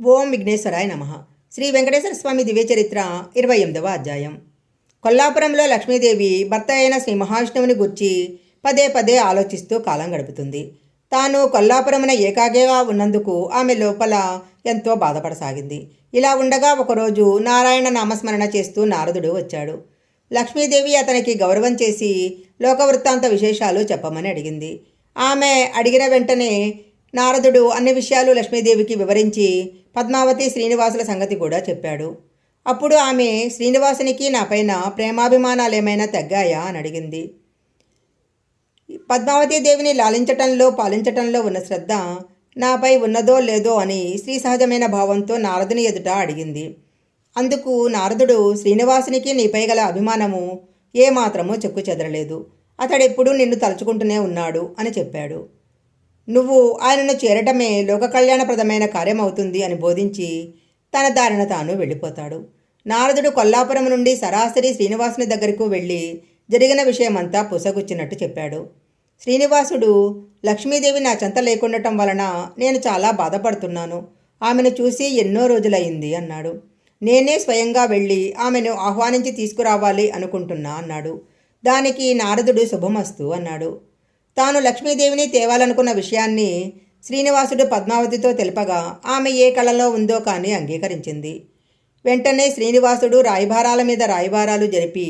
ఓం విఘ్నేశ్వరాయ నమ. శ్రీ వెంకటేశ్వర స్వామి దివ్యచరిత్ర ఇరవై ఎనిమిదవ అధ్యాయం. కొల్లాపురంలో లక్ష్మీదేవి భర్త అయిన శ్రీ మహావిష్ణువుని గుర్చి పదే పదే ఆలోచిస్తూ కాలం గడుపుతుంది. తాను కొల్లాపురమున ఏకాగ్రగా ఉన్నందుకు ఆమె లోపల ఎంతో బాధపడసాగింది. ఇలా ఉండగా ఒకరోజు నారాయణ నామస్మరణ చేస్తూ నారదుడు వచ్చాడు. లక్ష్మీదేవి అతనికి గౌరవం చేసి లోకవృత్తాంత విశేషాలు చెప్పమని అడిగింది. ఆమె అడిగిన వెంటనే నారదుడు అన్ని విషయాలు లక్ష్మీదేవికి వివరించి పద్మావతి శ్రీనివాసుల సంగతి కూడా చెప్పాడు. అప్పుడు ఆమె శ్రీనివాసునికి నాపైన ప్రేమాభిమానాలు ఏమైనా తగ్గాయా? అని అడిగింది. పద్మావతి దేవిని లాలించటంలో పాలించటంలో ఉన్న శ్రద్ధ నాపై ఉన్నదో లేదో అని శ్రీ సహజమైన భావంతో నారదుని ఎదుట అడిగింది. అందుకు నారదుడు శ్రీనివాసునికి నీపై గల అభిమానము ఏమాత్రమో చెక్కు చెదరలేదు. అతడెప్పుడూ నిన్ను తలుచుకుంటూనే ఉన్నాడు అని చెప్పాడు. నువ్వు ఆయనను చేరటమే లోక కళ్యాణప్రదమైన కార్యమవుతుంది అని బోధించి తన దారిన తాను వెళ్ళిపోతాడు. నారదుడు కొల్లాపురం నుండి సరాసరి శ్రీనివాసుని దగ్గరకు వెళ్ళి జరిగిన విషయమంతా పుసగుచ్చినట్టు చెప్పాడు. శ్రీనివాసుడు లక్ష్మీదేవి నా చెంత లేకుండటం వలన నేను చాలా బాధపడుతున్నాను. ఆమెను చూసి ఎన్నో రోజులయ్యింది అన్నాడు. నేనే స్వయంగా వెళ్ళి ఆమెను ఆహ్వానించి తీసుకురావాలి అనుకుంటున్నా అన్నాడు. దానికి నారదుడు శుభమస్తు అన్నాడు. తాను లక్ష్మీదేవిని తేవాలనుకున్న విషయాన్ని శ్రీనివాసుడు పద్మావతితో తెలుపగా ఆమె ఏ కళలో ఉందో కానీ అంగీకరించింది. వెంటనే శ్రీనివాసుడు రాయిభారాల మీద రాయిభారాలు జరిపి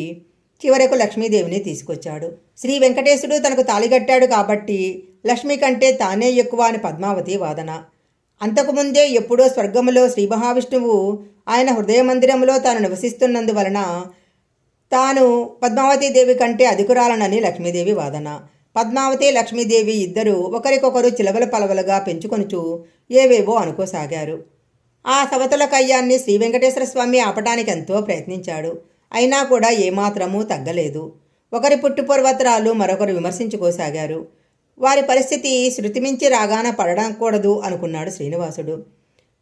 చివరకు లక్ష్మీదేవిని తీసుకొచ్చాడు. శ్రీ వెంకటేశుడు తనకు తాళిగట్టాడు కాబట్టి లక్ష్మి కంటే తానే ఎక్కువ అని పద్మావతి వాదన. అంతకుముందే ఎప్పుడో స్వర్గములో శ్రీ మహావిష్ణువు ఆయన హృదయ మందిరంలో తాను నివసిస్తున్నందువలన తాను పద్మావతీదేవి కంటే అధికురాలనని లక్ష్మీదేవి వాదన. పద్మావతి లక్ష్మీదేవి ఇద్దరు ఒకరికొకరు చిలవల పలవలుగా పెంచుకొనుచు ఏవేవో అనుకోసాగారు. ఆ సవతల కయ్యాన్ని శ్రీ వెంకటేశ్వర స్వామి ఆపటానికి ఎంతో ప్రయత్నించాడు. అయినా కూడా ఏమాత్రమూ తగ్గలేదు. ఒకరి పుట్టుపూర్వతరాలు మరొకరు విమర్శించుకోసాగారు. వారి పరిస్థితి శృతిమించి రాగాన పడకూడదు అనుకున్నాడు శ్రీనివాసుడు.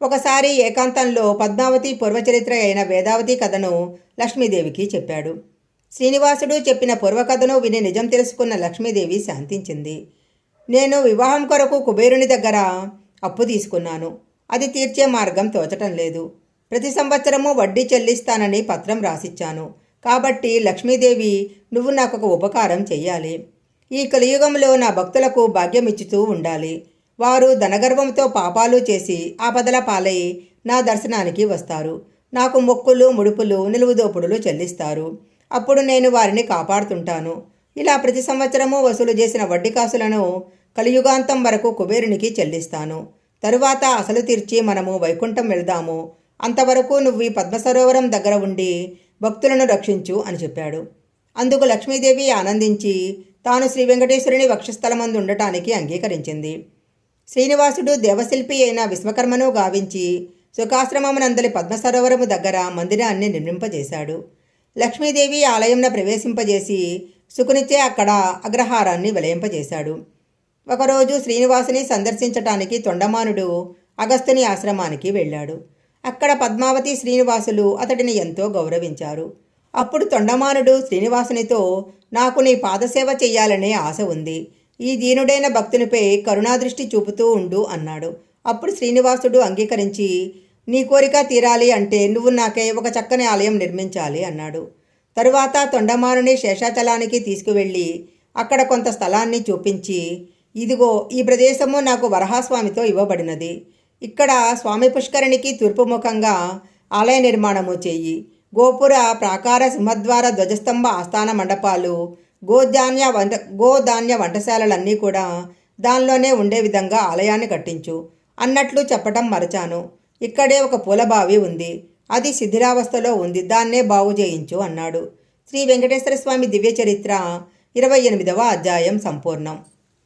ఒకసారి ఏకాంతంలో పద్మావతి పూర్వచరిత్ర అయిన వేదావతి కథను లక్ష్మీదేవికి చెప్పాడు. శ్రీనివాసుడు చెప్పిన పూర్వకథను విని నిజం తెలుసుకున్న లక్ష్మీదేవి శాంతించింది. నేను వివాహం కొరకు కుబేరుని దగ్గర అప్పు తీసుకున్నాను. అది తీర్చే మార్గం తోచటం లేదు. ప్రతి సంవత్సరము వడ్డీ చెల్లిస్తానని పత్రం రాసిచ్చాను. కాబట్టి లక్ష్మీదేవి నువ్వు నాకు ఒక ఉపకారం చెయ్యాలి. ఈ కలియుగంలో నా భక్తులకు భాగ్యం ఇచ్చుతూ ఉండాలి. వారు ధనగర్వంతో పాపాలు చేసి ఆపదల పాలై నా దర్శనానికి వస్తారు. నాకు మొక్కులు ముడుపులు నిలువుదోపుడులు చెల్లిస్తారు. అప్పుడు నేను వారిని కాపాడుతుంటాను. ఇలా ప్రతి సంవత్సరము వసూలు చేసిన వడ్డీ కాసులను కలియుగాంతం వరకు కుబేరునికి చెల్లిస్తాను. తరువాత అసలు తీర్చి మనము వైకుంఠం వెళ్దాము. అంతవరకు నువ్వు ఈ పద్మసరోవరం దగ్గర ఉండి భక్తులను రక్షించు అని చెప్పాడు. అందుకు లక్ష్మీదేవి ఆనందించి తాను శ్రీ వెంకటేశ్వరుని వక్షస్థలమందు ఉండటానికి అంగీకరించింది. శ్రీనివాసుడు దేవశిల్పి అయిన విశ్వకర్మను గావించి సుఖాశ్రమమునందలి పద్మసరోవరము దగ్గర మందిరాన్ని నిర్మింపజేశాడు. లక్ష్మీదేవి ఆలయంలో ప్రవేశింపజేసి సుకునిచ్చే అక్కడ అగ్రహారాన్ని విలయింపజేశాడు. ఒకరోజు శ్రీనివాసుని సందర్శించటానికి తొండమానుడు అగస్తుని ఆశ్రమానికి వెళ్ళాడు. అక్కడ పద్మావతి శ్రీనివాసులు అతడిని ఎంతో గౌరవించారు. అప్పుడు తొండమానుడు శ్రీనివాసునితో నాకు నీ పాదసేవ చెయ్యాలనే ఆశ ఉంది. ఈ దీనుడైన భక్తునిపై కరుణాదృష్టి చూపుతూ ఉండు అన్నాడు. అప్పుడు శ్రీనివాసుడు అంగీకరించి నీ కోరిక తీరాలి అంటే నువ్వు నాకే ఒక చక్కని ఆలయం నిర్మించాలి అన్నాడు. తరువాత తొండమానుని శేషాచలానికి తీసుకువెళ్ళి అక్కడ కొంత స్థలాన్ని చూపించి ఇదిగో ఈ ప్రదేశము నాకు వరహాస్వామితో ఇవ్వబడినది. ఇక్కడ స్వామి పుష్కరిణికి తూర్పుముఖంగా ఆలయ నిర్మాణము చేయి. గోపుర ప్రాకార సింహద్వార ధ్వజస్తంభ ఆస్థాన మండపాలు గోధాన్య వంట గోధాన్య వంటశాలలన్నీ కూడా దానిలోనే ఉండే విధంగా ఆలయాన్ని కట్టించు అన్నట్లు చెప్పటం మరచాను. ఇక్కడే ఒక పూలబావి ఉంది. అది శిథిలావస్థలో ఉంది. దాన్నే బాగు చేయించు అన్నాడు. శ్రీ వెంకటేశ్వర స్వామి దివ్య చరిత్ర ఇరవై ఎనిమిదవ అధ్యాయం సంపూర్ణం.